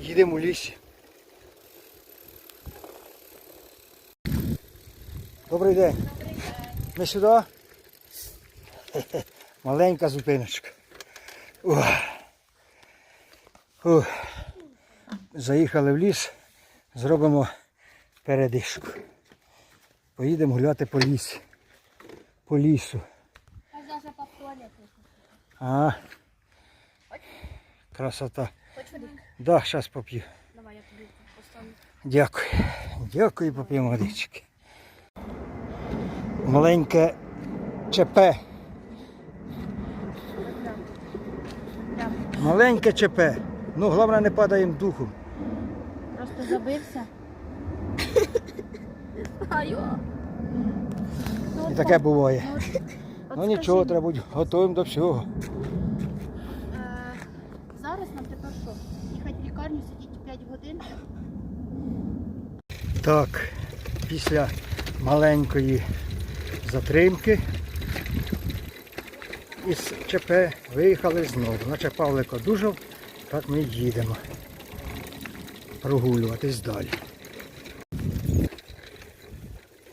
Їдемо у лісі. Добрий день. Ми сюди? Маленька зупиночка. Ух. Ух. Заїхали в ліс, зробимо передишку. Поїдемо гуляти по лісі. По лісу. А. Красота. Да, зараз поп'ю. Давай, я тобі поставлю. Дякую. Дякую, поп'ємо водички. Маленьке ЧП. Маленьке ЧП. Ну, головне не падаємо духом. Просто забився. І таке буває. Ну нічого, треба бути готовим до всього. Е, Зараз нам тепер що? Їхати в лікарню, сидіти 5 годин. Так, після маленької затримки із ЧП виїхали знову. Наче Павлик одужав, так ми їдемо прогулюватись далі.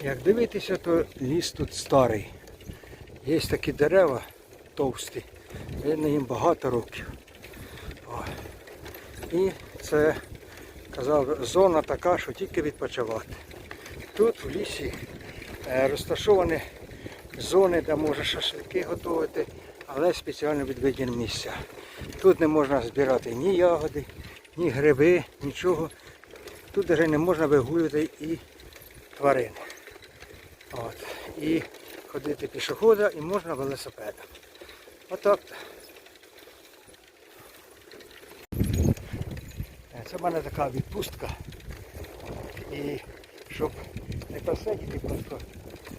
Як дивитися, то ліс тут старий. Є такі дерева товсті, видно їм багато років. О. І це казав, зона така, що тільки відпочивати. Тут в лісі е, розташовані зони, де можна шашлики готувати, але спеціально відведені місця. Тут не можна збирати ні ягоди, ні гриби, нічого. Тут навіть не можна вигулювати і тварин. От. І ходити пішохода і можна велосипедом. Отак. Це в мене така відпустка. І щоб не посидіти просто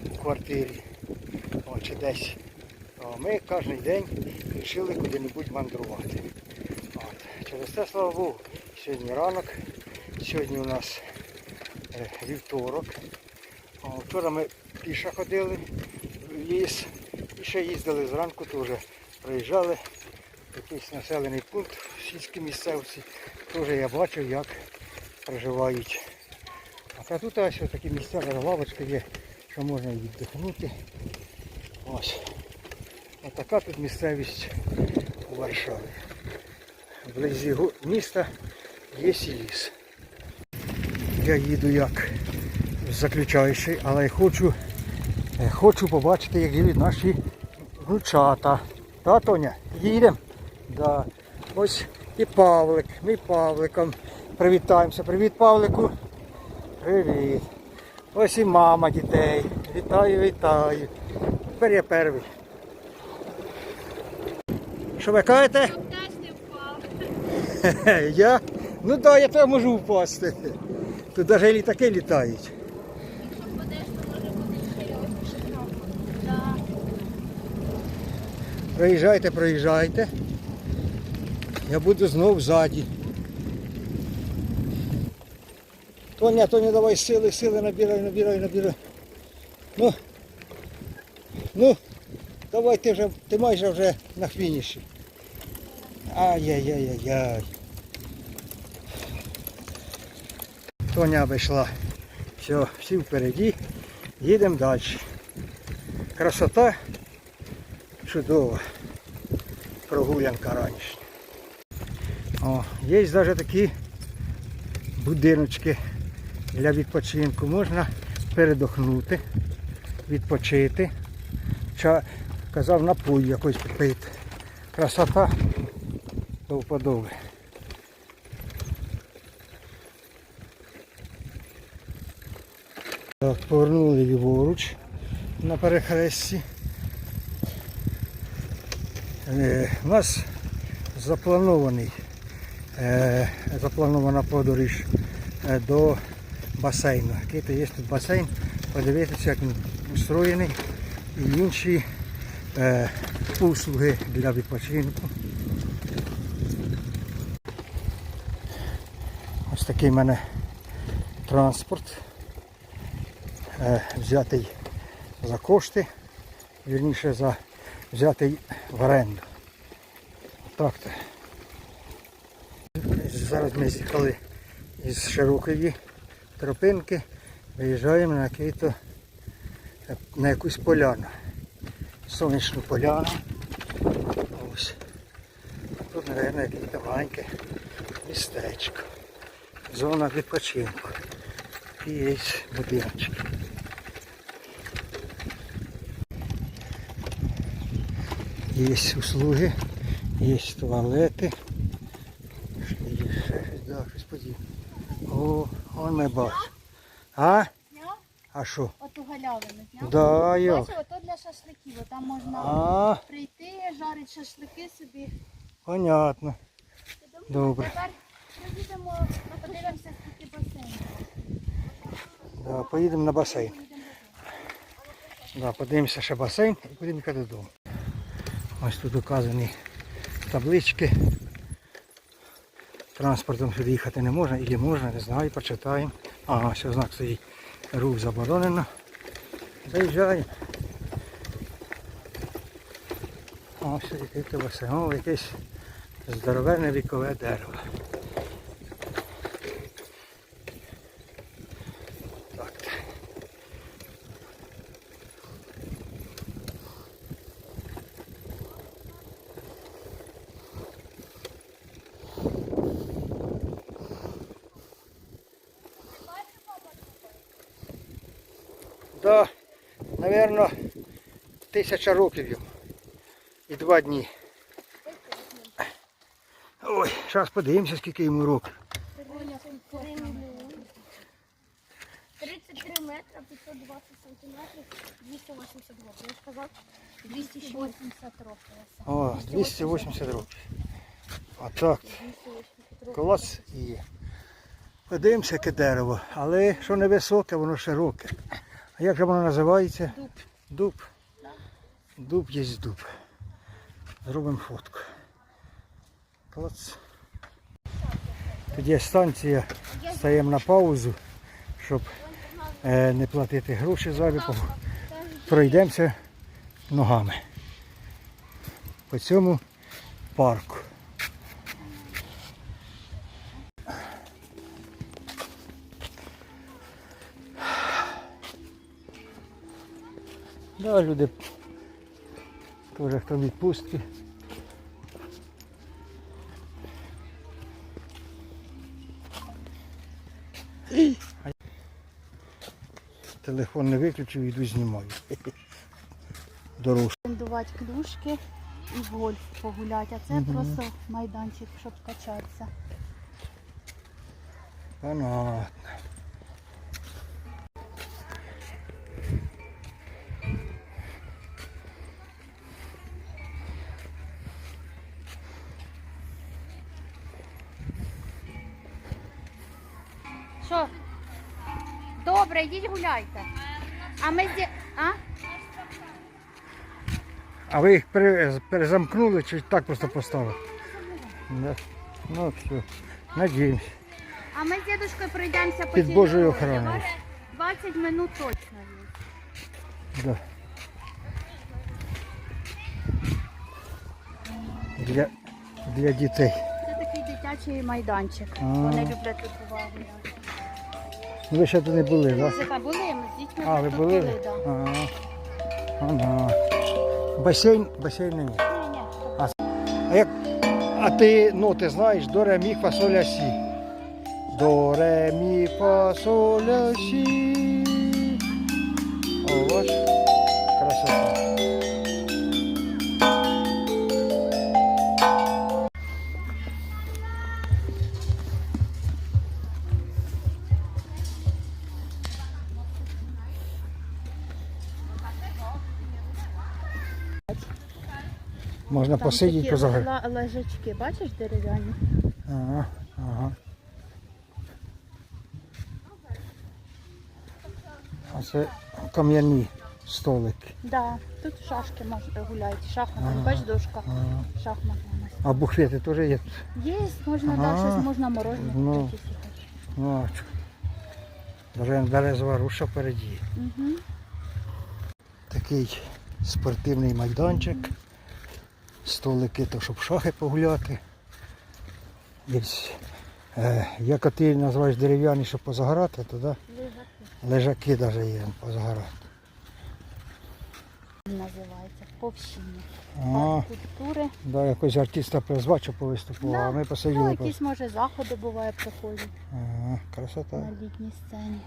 в квартирі о, чи десь. О, ми кожен день вирішили куди-небудь мандрувати. От. Через це, слава Богу, сьогодні ранок, сьогодні у нас е, вівторок. О, вчора ми піша ходили в ліс і ще їздили зранку, теж проїжджали в якийсь населений пункт в сільській місцевості. Теж я бачив, як проживають. А тут ось такі місця, лавочка є, що можна віддихнути. Ось. Ось така тут місцевість у Варшаві. Вблизі міста є ліс. Я їду як заключаючий, але хочу, е, хочу побачити, як їдуть наші внучата. Та, Тоня, їдемо? Да. Ось і Павлик, ми Павликом привітаємося. Привіт, Павлику. Привіт. Ось і мама дітей. Вітаю, вітаю. Тепер я перший. Що ви кажете? Я? Ну так, да, я теж можу впасти. Тут навіть літаки літають. Якщо впадеш, то може бути ще. Проїжджайте, проїжджайте. Я буду знов ззаді. Тоня, Тоня, давай сили, сили набирай, набирай, набирай. Ну, ну, давай ти вже, ти майже вже на фініші. Ай-яй-яй-яй-яй. Тоня вийшла. Все, всі впереді. Їдемо далі. Красота чудова. Прогулянка ранішня. О, є навіть такі будиночки для відпочинку. Можна передохнути, відпочити. Ча, казав напій якось попити. Красота до вподоби. Так, повернули ліворуч на перехресті. Е, У нас запланований, запланована подорож е, до басейну. Який є тут басейн, подивитися, як він устроєний і інші е, послуги для відпочинку. Ось такий в мене транспорт, е, взятий за кошти, вірніше за взятий в оренду. Так то. Зараз ми з'їхали із широкої тропинки, виїжджаємо на який-то на якусь поляну. Сонячну поляну. Ось. Тут, мабуть, якесь маленьке містечко. Зона відпочинку. І є будиночки. Є услуги, є туалети. Що є ще щось, да, щось подібне. О, он ми бачимо. А? А що? Оту галявину зняв? Да, йо. Бачив, ото для шашликів. Там можна А, прийти, жарити шашлики собі. понятно. Добре. Тепер приїдемо, подивимося, скільки басейн. Да, поїдемо на басейн. Поїдемо Да, подивимося ще басейн і будемо їхати додому. Ось тут указані таблички. Транспортом сюди їхати не можна, і можна, не знаю, почитаємо. Ага, все, знак стоїть. Рух заборонено. Заїжджаємо. Ось який. Якесь здоровенне вікове дерево. Так. Да, наверно, тисяча років йому. І два дні. Ой, зараз подивимося, скільки йому років. 33 метра, 520 сантиметрів, 280 років. Я ж казав, 280 років. О, 280 років. Отак. 280 років. Колос є. Подивимося, яке дерево. Але що не високе, воно широке. А як же воно називається? Дуб. Дуб. Дуб є дуб. Зробимо фотку. Клац. Тоді станція стаємо на паузу, щоб е, не платити гроші зайві. по- Пройдемося ногами по цьому парку. Да, люди теж хто відпустки. Телефон не виключив, йду знімаю. Дорожку. орендувати клюшки і в гольф погуляти. А це Мгм. просто майданчик, щоб качатися. Понятно. Йдіть гуляйте. А ми зі... А? А ви їх пере- перезамкнули чи так просто поставили? Да. Ну все. Надіємося. А ми з дідушкою пройдемося по Під Божою дорозі. охороною. 20 минут точно є. Да. Для, для дітей. Це такий дитячий майданчик. Вони люблять тут увагу. Ви ще тут не були, так? Ми були, ми з дітьми А, ви були? Ага. Ага. Басейн, басейну ні. Ні, ні, А як а ти ноти знаєш до ре мі фа соль ля сі. До ре мі фа соль ля сі. О, бач, красота. Можна Там посидіти, такі позагорати. ла- лежачки, бачиш дерев'яні? Ага, ага. А це кам'яні столики. Да, тут шашки гуляють, шахмати. Ага. Бач, дошка. Ага. Нас. А буфети теж є. Є, можна Ага. да, щось можна морожене Ну. купити. Ну, а чо? Бере- березова руша впереді. Угу. Такий спортивний майданчик. Столики, то щоб шахи погуляти. Є Е, як ти називаєш дерев'яні, щоб позагорати, то да? Лежаки. навіть є позагорати. Називається повщиння. А, культури. да, якось артиста призвати, щоб повиступував, Да. а ми Ну, якісь може заходи буває проходять Ага, красота. на літній сцені.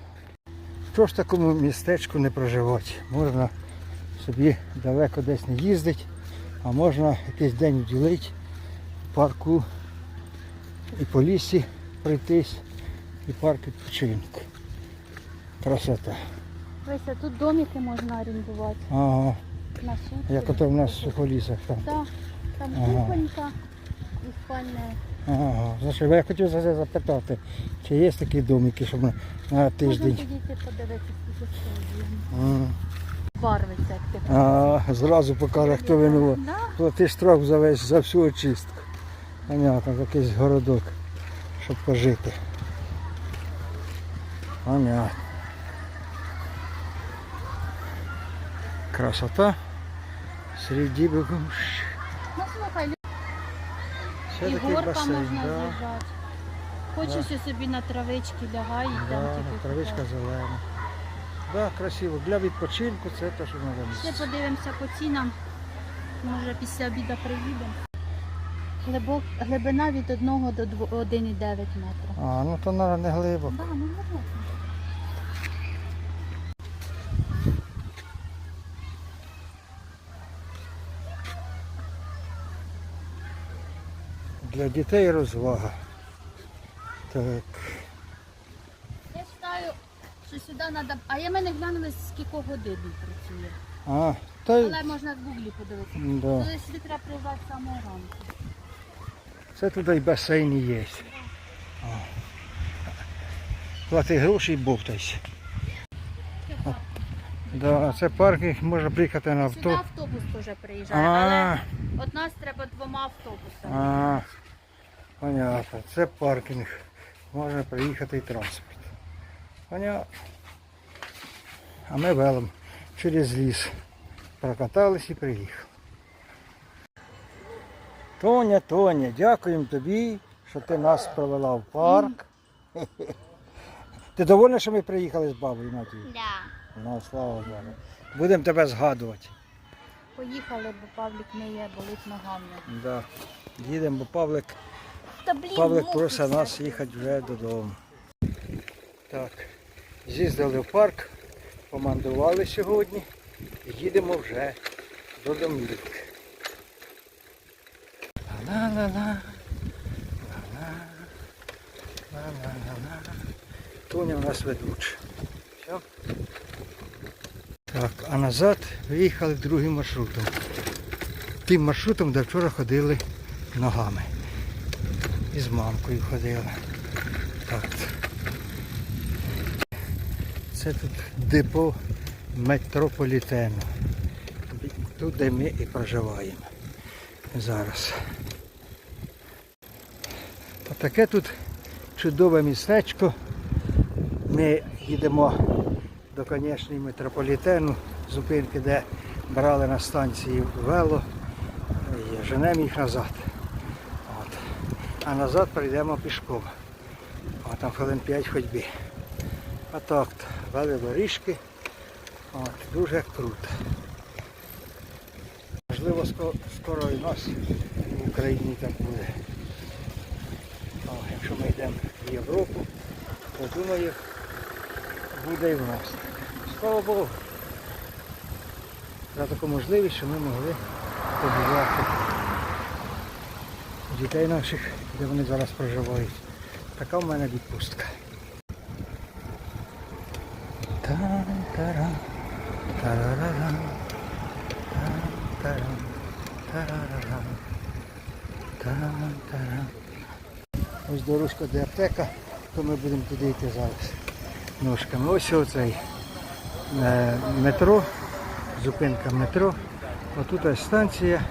Що ж такому містечку не проживати? Можна собі далеко десь не їздити, а можна якийсь день вділити в парку і по лісі пройтись, і парк відпочинку. Красота. Ось тут домики можна орендувати Ага, на сутки. як ото в нас в сухолісах там. Так, там Ага. кухонька і спальне. Ага, що я хотів за це запитати, чи є такі домики, щоб на, на Можна тиждень. підійти подивитися, скільки стоїть. Барвиться, як ти А, зразу покаже, хто винуват. Да? Платиш штраф за весь за всю очистку. Понятно, якийсь городок, щоб пожити. Понятно. Красота. Среди бегуш. Ну слухай, і горка можна да, з'їжджати. Хочеш і собі на травички лягай і да, там тільки травичка зелена. Да, красиво. Для відпочинку це те, що треба Ще подивимося по цінам. Може після обіду приїдемо. Глибок, глибина від 1 до 2 1,9 метра. А, ну то на не глибоко. Да, ну глибоко. Для дітей розвага. Так. Що сюди треба. А я мене глянули, скільки годин працює. А, та Але можна в гуглі подивитися. да. Ну, сюди треба приїжджати з самого ранку. Це туди й басейн є. О. Плати гроші і бовтайся. Да, це паркінг, можна приїхати на Сюди авто. автобус теж приїжджає, але А, от нас треба двома автобусами. а, понятно. Це паркінг. Можна приїхати і транспорт. Понятно. А ми велом через ліс. Прокатались і приїхали. Тоня, Тоня, дякуємо тобі, що ти нас провела в парк. Ти довольна, що ми приїхали з бабою Надією? Да. Ну, слава Богу. Будемо тебе згадувати. Поїхали, бо Павлік не є, болить ногами. Да. Їдемо, бо Павлик, Та блін, Павлик просить нас їхати вже додому. Так, з'їздили в парк, помандували сьогодні і їдемо вже до домівки. Тоня у нас ведуча. Все. Так, а назад виїхали другим маршрутом. Тим маршрутом, де вчора ходили ногами. І з мамкою ходили. Так. Це тут депо метрополітену. Тут, де ми і проживаємо зараз. Отаке тут чудове містечко. Ми їдемо до конечної метрополітену, зупинки, де брали на станції вело женемо їх назад. От. А назад прийдемо пішком. О, там хвилин 5 ходьби. А так, вели доріжки. От, дуже круто. Можливо, скоро і нас в Україні так буде. О, якщо ми йдемо в Європу, то думаю, буде і в нас. Слава Богу. За таку можливість, що ми могли побувати дітей наших, де вони зараз проживають. Така в мене відпустка. Ось дорожка до аптека, то ми будемо туди йти зараз. Ножками. Ось оцей е, метро, зупинка метро. Отут ось станція,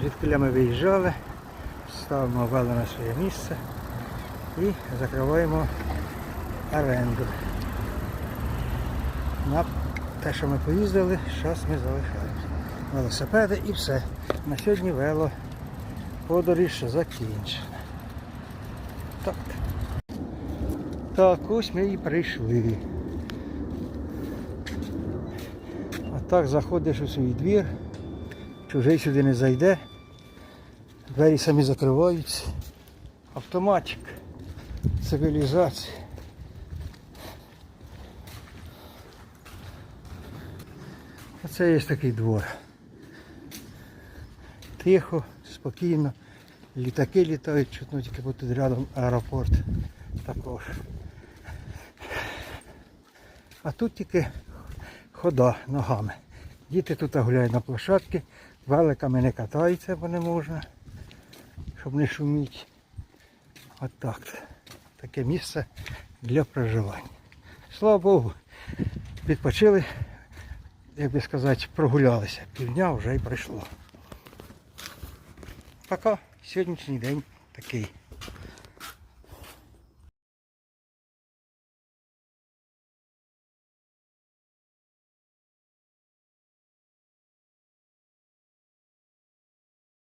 звідки ми виїжджали, ставимо вели на своє місце і закриваємо оренду. Те, що ми поїздили, зараз ми залишаємося. Велосипеди і все. На сьогодні вело подоріж закінчена. Так. Так, ось ми і прийшли. А так заходиш у свій двір, чужий сюди не зайде, двері самі закриваються. Автоматик, цивілізація. Оце є такий двор. Тихо, спокійно. Літаки літають, чутно тільки бо тут рядом аеропорт також. А тут тільки хода ногами. Діти тут гуляють на площадці, великами не катаються, бо не можна, щоб не шуміти. От так. Таке місце для проживання. Слава Богу, відпочили, як би сказати, прогулялися. Півдня вже й пройшло. Пока. Сьогоднішній день такий.